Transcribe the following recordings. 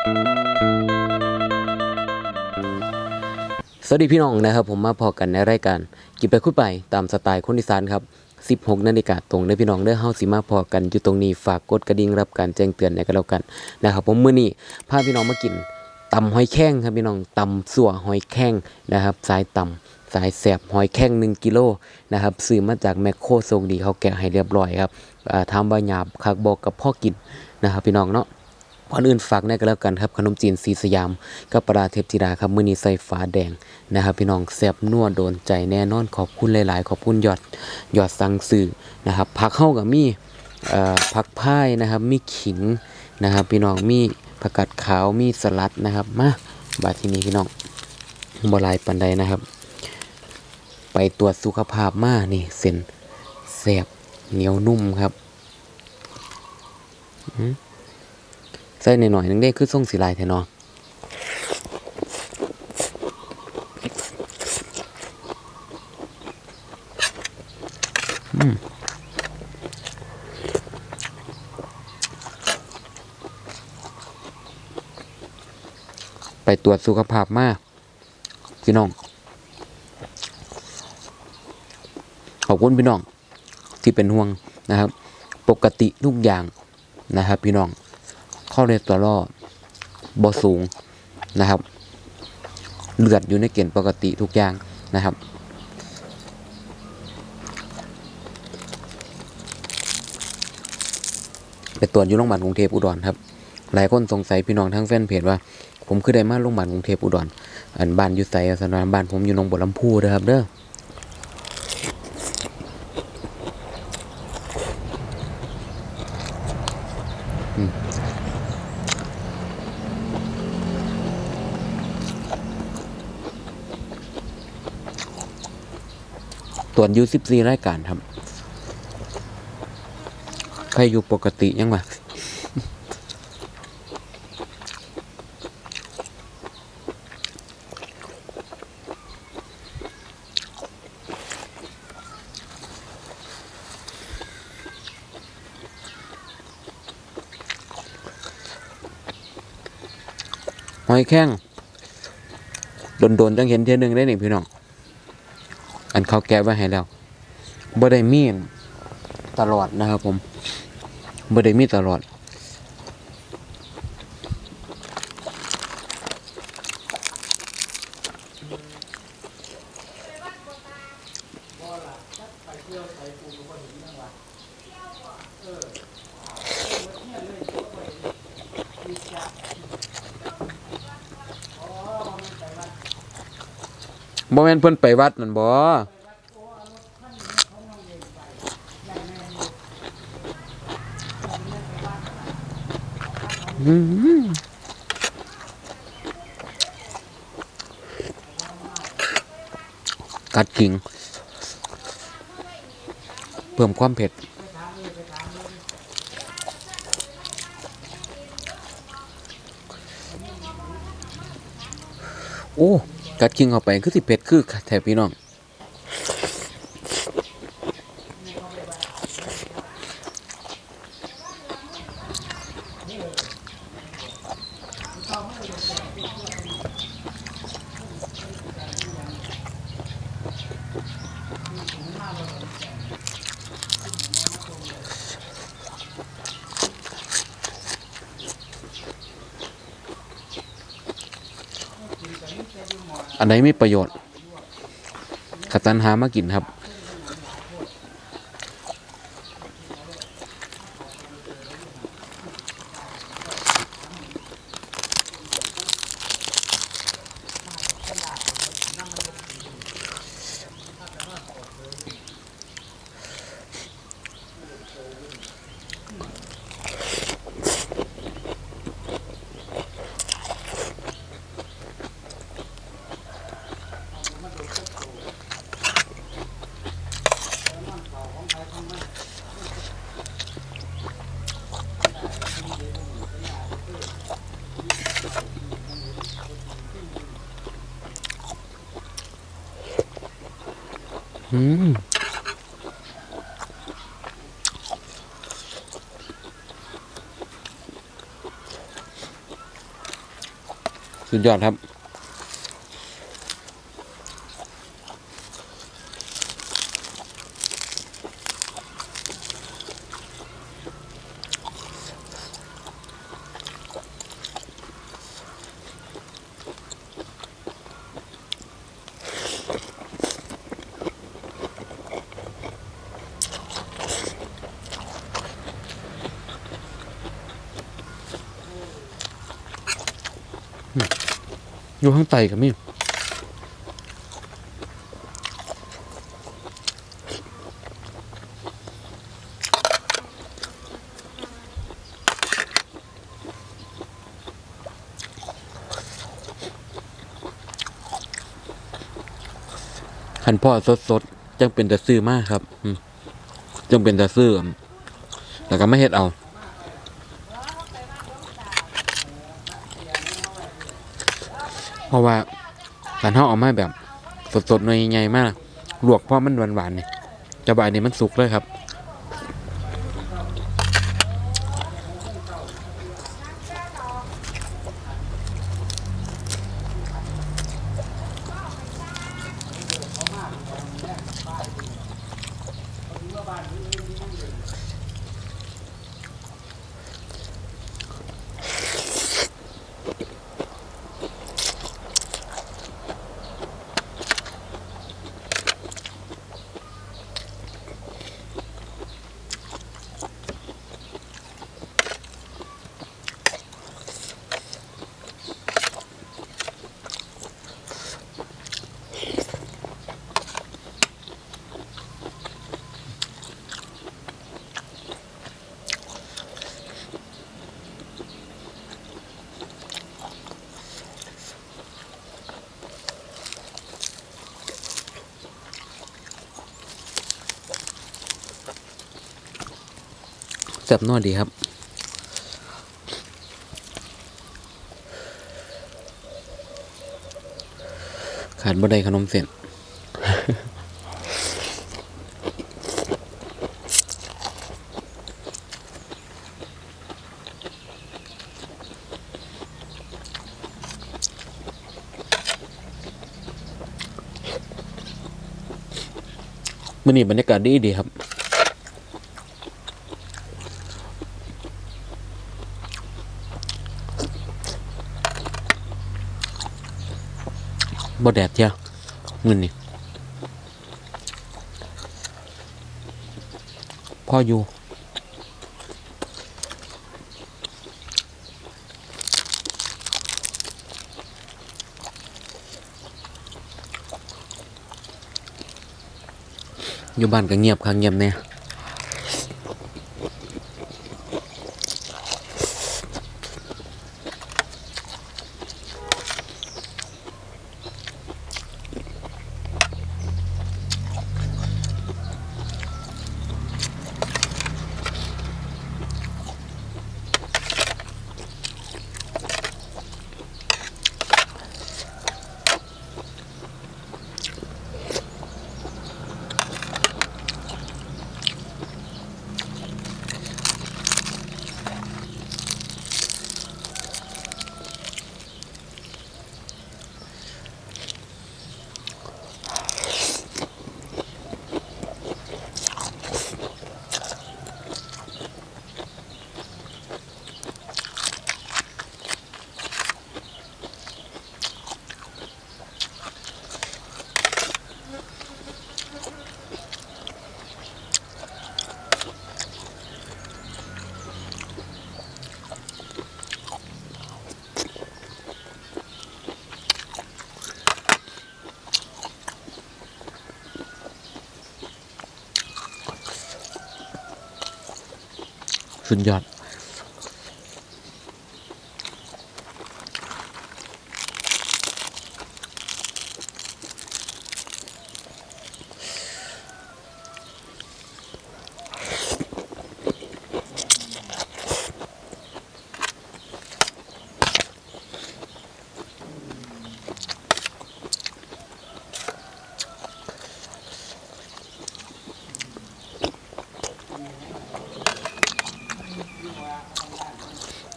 สวัสดีพี่น้องนะครับ ผมมาพอกันในรายการกินไปคุยไปตามสไตล์คนอีสานครับ 16นาฬิกาตรงเด้อพี่น้องเด้อเฮาสิมาพอกันอยู่ตรงนี้ฝากกดกระดิ่งรับการแจ้งเตือนในกันแล้วกันนะครับ ผมมื้อนี้พาพี่น้องมากินตำหอยแข้งครับพี่น้องตำสั่วหอยแข้งนะครับ สายตำสายแสบหอยแข้ง1กิโลนะครับซื้อมาจากแมคโครโซงดีเขาแกะให้เรียบร้อยครับอ่าทำใบหยาบคักบอกกับพ่อกินนะครับ พี่น้องเนาะ ก่อนอื่นฝากได้ก็แล้วกันครับ ขนมจีนสีสยามกับปลาเทพธิดาครับมื้อนี้ใส่ฟ้าแดงนะครับ พี่น้องแซ่บนัวโดนใจแน่นอนขอบคุณหลาย ๆ ขอบคุณยอดยอดสั่งซื้อนะครับผักเข้ากับมีเอ่อผักพายนะครับมีขิงนะครับ พี่น้องมีผักกาดขาวมีสลัดนะครับมาบาดทีนี้พี่น้องบลายปานใดนะครับ ไปตรวจสุขภาพมานี่เส้นแซ่บเหนียวนุ่มครับ ใส่หน่อยๆนึงได้คือส่งสีลายแท้เนาะอืมไปตรวจสุขภาพมาพี่น้อง ขอบคุณพี่น้องที่เป็นห่วงนะครับ ปกติทุกอย่างนะครับพี่น้อง คอเลสเตอรอลบ่สูงนะครับ เลือดอยู่ในเกณฑ์ปกติทุกอย่างนะครับไปตรวจอยู่โรงพยาบาลกรุงเทพอุดรครับ หลายคนสงสัยพี่น้องทั้งแฟนเพจว่า ผมคือได้มาโรงพยาบาลกรุงเทพอุดร อันบ้านอยู่ไสสนานบ้านผมอยู่หนองบัวลำพูเด้อครับเด้อ ตรวจยู่14รายการครับ ใครอยู่ปกติยังวะหอยแข้งโดนๆจังเห็นเทียนึงได้หนึ่งพี่น้อง อันเขาแก้ไว้ให้แล้วบ่ได้มีตลอดนะครับผมบ่ได้มีตลอด บ่แม่นเพิ่นไปวัดนั่นบ่อืมกัดกิ่งเพิ่มความเผ็ดโอ้ กัดกิ่งเข้าไปคือสิเผ็ดคือแถบพี่น้อง อันไหนมีประโยชน์ขตันหามากินครับ สุดยอดครับ อยู่ข้างใต้กับมี่ขันพ่อสดสดๆจังเป็นแต่ซื้อมากครับจังเป็นแต่ซื้อแล้วก็ไม่เฮ็ดเอา เพราะว่ากานห่อออกมาแบบสดๆหน่อยใหญ่มากลวกเพราะมันหวานๆเนี่ยจะบายนี่มันสุกเลยครับ แซ่บนัวดีครับขาดบ่ได้ขนมเส้นมื่อนี้บรรยากาศดีดีครับ บ่แดดเที่ยวเงินนี่พ่ออยู่อยู่บ้านก็เงียบข้างเงียบแน่ สุดยอด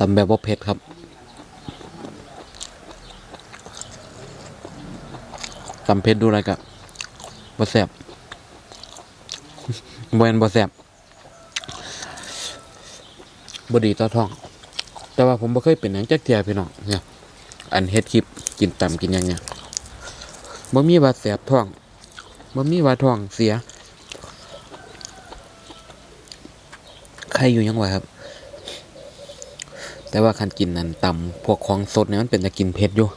ตำแบบว่าเผ็ดครับตำเผ็ดดูอะไรกับบ่แซ่บบ่แม่นบ่แซ่บบ่ดีต่อท้อง แต่ว่าผมบ่เคยเป็นหยังจักเที่ยพี่น้องเนี่ยอันเฮ็ดคลิปกินตำกินหยังเนี่ยบ่มีว่าแสบท้องบ่มีว่าท้องเสีย ใครอยู่ยังวะครับ แต่ว่าคันกินนั้นต่ำพวกของสดเนี่ยมันเป็นจะกินเผ็ดอยู่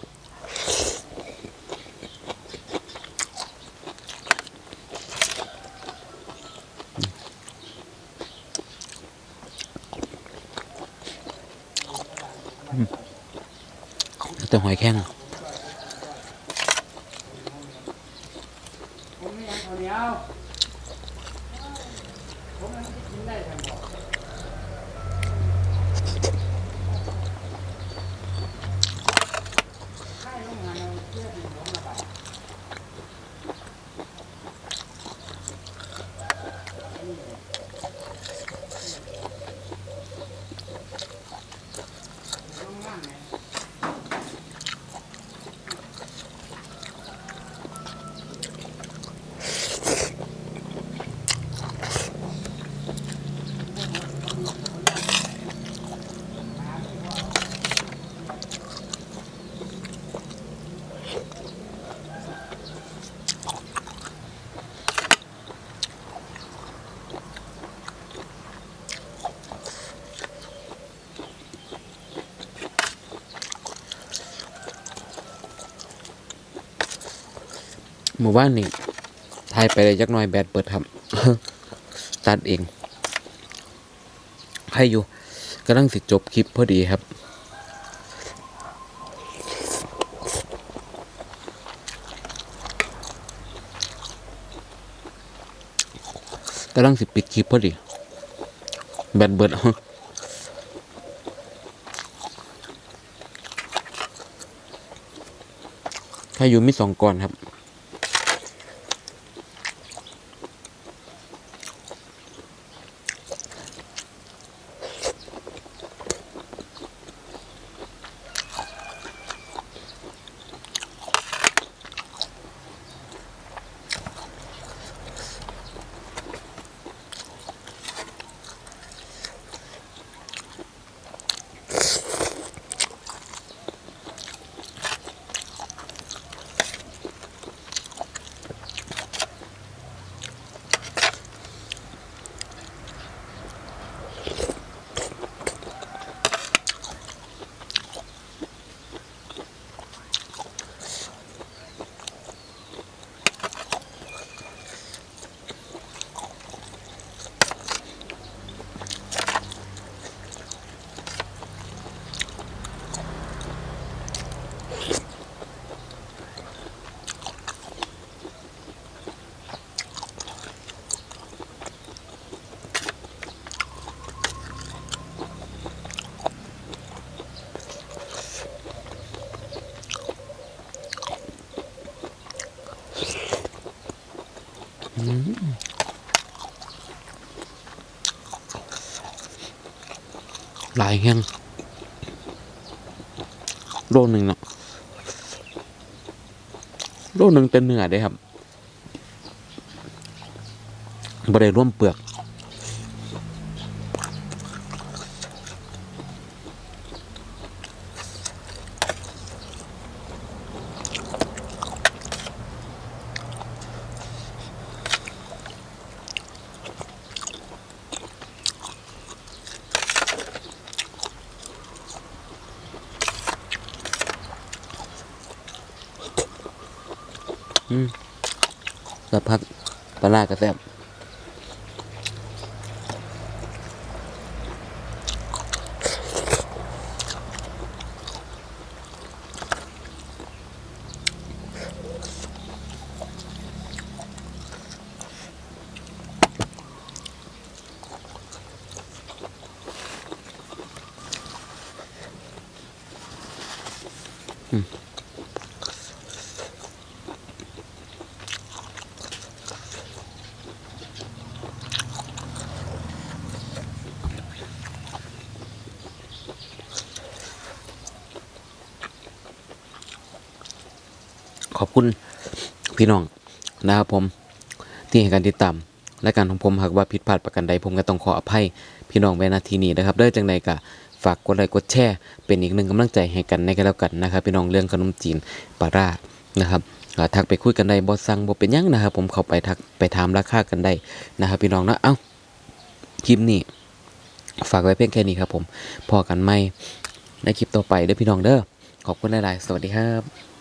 แต่หอยแข้ง มู่บ้านนี่ทายไปเลยจักหน่อยแบตเปิดครับ ตัดเองให้อยู่กำลังสิจบคลิปพอดีครับ กำลังสิปิดคลิปพอดี แบตเบิดถ้าอยู่มีสองก่อนครับ หลายแห้งโลหนึ่งเนาะโลหนึ่งเต็มเหนื่อยได้ครับบริร่วมเปลือก สักพักปลาร้ากระแซบ ขอบคุณพี่น้องนะครับผมที่ให้การติดตามและการของผมหากว่าผิดพลาดประการใดผมก็ต้องขออภัยพี่น้องไว้ณทีนี้นะครับเด้อจังใดก็ฝากกดไลค์กดแชร์เป็นอีกหนึ่งกำลังใจให้กันในกันแล้วกันนะครับ พี่น้องเรื่องขนมจีนปลาร่านะครับทักไปคุยกันได้บ่สั่งบ่เป็นยังนะครับ ผมเข้าไปทักไปถามราคากันได้นะครับ พี่น้องนะเอ้าคลิปนี้ฝากไว้เพียงแค่นี้ครับผมพอกันไหมในคลิปต่อไปเด้อพี่น้องเด้อขอบคุณหลาย ๆ สวัสดีครับ